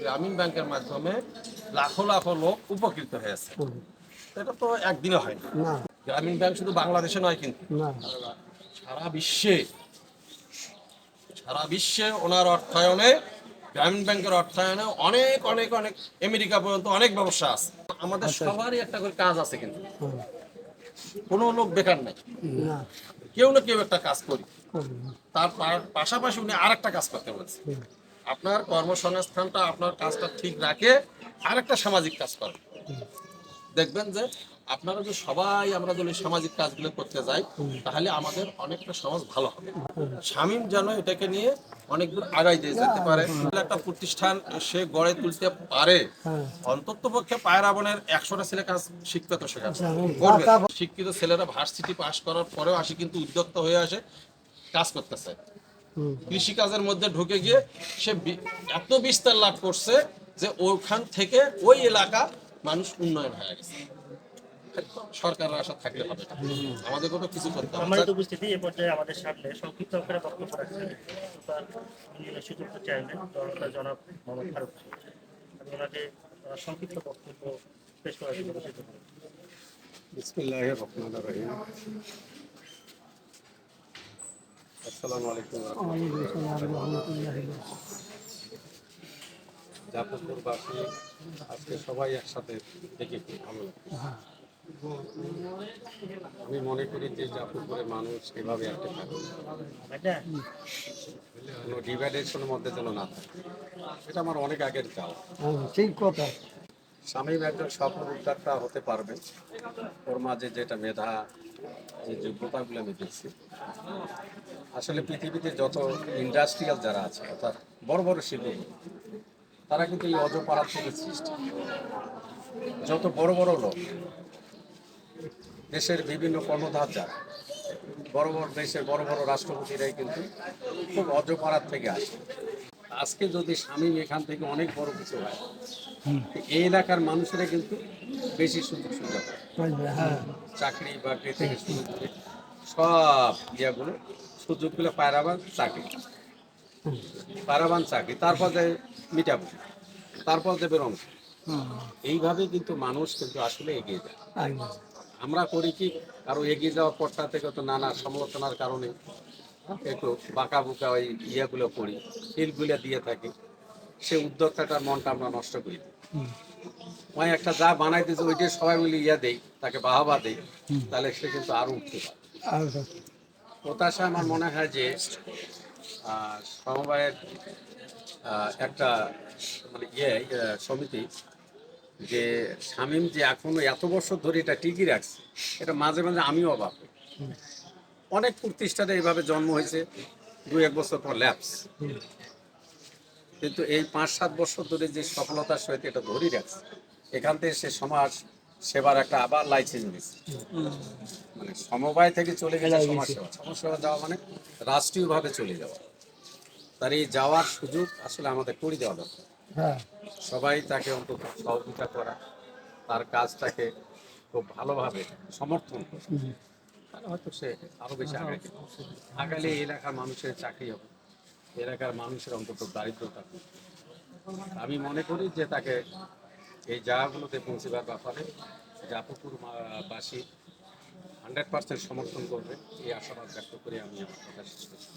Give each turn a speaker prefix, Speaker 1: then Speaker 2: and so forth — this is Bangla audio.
Speaker 1: গ্রামীণ ব্যাংকের মাধ্যমে লাখো লাখো লোক উপকৃত হয়েছে। এটা তো একদিনে হয় না। গ্রামীণ ব্যাংক শুধু বাংলাদেশে নয় কিন্তু। সারা বিশ্বে সারা বিশ্বে ওনার অর্থায়নে গ্রামীণ ব্যাংকের অর্থায়নে অনেক অনেক অনেক আমেরিকা পর্যন্ত অনেক ব্যবসা আছে। আমাদের সবারই একটা করে কাজ আছে কিন্তু। কোনো লোক বেকার নাই। কেউ না কেউ একটা কাজ করি। তার পাশাপাশি উনি আরেকটা কাজ করতে বলছে। আপনার কর্মসংস্থানটা, আপনার কাজটা ঠিক রাখে আর একটা সামাজিক কাজ করে দেখবেন যে আপনারা যে সবাই আমরা যদি সামাজিক কাজগুলো করতে যাই, তাহলে আমাদের অনেকটা সমাজ ভালো হবে। শামীম যেন এটাকে নিয়ে অনেক দূর আগাই দিয়ে যেতে পারে একটা প্রতিষ্ঠান সে গড়ে তুলতে পারে। অন্তত পক্ষে পায়রা একশোটা ছেলে কাজ শিখতে তো করবে। শিক্ষিত ছেলেরা ভার্সিটি পাশ করার পরেও আসি, কিন্তু উদ্যোক্তা হয়ে আসে, কাজ করতেছে। কৃষিকাজের মধ্যে ঢুকে গিয়ে সে এত বিস্তার লাভ করছে যে ওখান থেকে ওই এলাকা মানুষ উন্নয়ন হয়ে গেছে। সরকারের আশা থাকলে হবে আমাদের কোনো কিছু করতে হবে
Speaker 2: সম্মানিত
Speaker 1: না।
Speaker 2: উপস্থিতি এ পর্যায়ে আমাদের সামনে সংক্ষিপ্ত আকারে বক্তব্য রাখছেন সুপার ইউনিয়নের সুযুক্ত চেয়ারম্যান জনতা জনাব মোহাম্মদ ফারুক আমি ওনাকে সংক্ষিপ্ত বক্তব্য পেশ করার জন্য
Speaker 3: বিসমিল্লাহির রহমানির রহিম। আসসালামু আলাইকুম জাফরপুরবাসী আজকে সবাই একসাথে দেখে
Speaker 4: হ্যাঁ
Speaker 3: আমি মনে করি যে জাফরপুরের মানুষ এভাবে একটা থাকে কোনো ডিভাইডেশনের মধ্যে যেন না থাকে। এটা আমার অনেক আগের চাও
Speaker 4: হ্যাঁ, ঠিক কথা।
Speaker 3: স্বামীম একজন সফল উদ্যোক্তা হতে পারবে। ওর মাঝে যেটা মেধা যে যোগ্যতাগুলো আমি দেখছি, আসলে পৃথিবীতে যত ইন্ডাস্ট্রিয়াল যারা আছে, অর্থাৎ বড় বড় শিল্পপতি তারা কিন্তু এই অজপাড়া থেকে সৃষ্টি। যত বড় বড় লোক, দেশের বিভিন্ন কর্ণধার যারা, বড় বড় দেশের বড় বড় রাষ্ট্রপতিরাই কিন্তু খুব অজপাড়ার থেকে আসে। আজকে যদি স্বামী এখান থেকে অনেক বড় কিছু হয়, এই এলাকার মানুষেরা কিন্তু বেশি সুযোগ সুবিধা পায়। চাকরি বাকরি থেকে শুরু করে সব ইয়েগুলো সুযোগগুলো পায়রাবান চাকরি। পায়রাবান চাকরি, তারপর যায় মিটাবো, তারপর দেবে রং এইভাবে কিন্তু মানুষ কিন্তু আসলে এগিয়ে যায়। আমরা করি কি, কারও এগিয়ে যাওয়ার পরটা থেকে তো নানা সমালোচনার কারণে একটু বাঁকা বুকা ওই ইয়েগুলো করি ফিলগুলো দিয়ে থাকি। সে উদ্যোক্তাটার মনটা আমরা নষ্ট করি। দিই। ওই একটা যা বানাই দিয়েছে ওইটা সবাই মিলে ইয়া দেই, তাকে বাহাবা দেই, তাহলে সে কিন্তু আরও উঠতে পারে। আমার মনে হয় যে সমবায়ের একটা মানে ইয়ে সমিতি যে শামীম যে এখনও এত বছর ধরে এটা টিকি রাখছে, এটা মাঝে মাঝে আমিও অবাক অনেক প্রতিষ্ঠানে এইভাবে জন্ম হয়েছে, দুই এক বছর পর ল্যাপস। কিন্তু এই পাঁচ সাত বছর ধরে যে সফলতার সহিত এটা ধরে রাখছে এখান থেকে সে সমাজ সেবার একটা আবার লাইসেন্স দিচ্ছে মানে সমবায় থেকে চলে গেলে সমাজ সেবা। সমাজ সেবা যাওয়া মানে রাষ্ট্রীয়ভাবে চলে যাওয়া। তার এই যাওয়ার সুযোগ আসলে আমাদের করে দেওয়া দরকার।
Speaker 4: হ্যাঁ।
Speaker 3: সবাই তাকে অন্তত সহযোগিতা করা তার কাজটাকে খুব ভালোভাবে সমর্থন করা। হয়তো সে আরও বেশি আগায় আগালে এই এলাকার মানুষের চাকরি হবে। এলাকার মানুষের অন্তত দারিদ্রতা। আমি মনে করি যে তাকে এই জায়গাগুলোতে পৌঁছবার ব্যাপারে জাপুর বাসী হান্ড্রেড পার্সেন্ট সমর্থন করবে, এই আশাবাদ ব্যক্ত করে আমি আমার কথা শেষ করছি।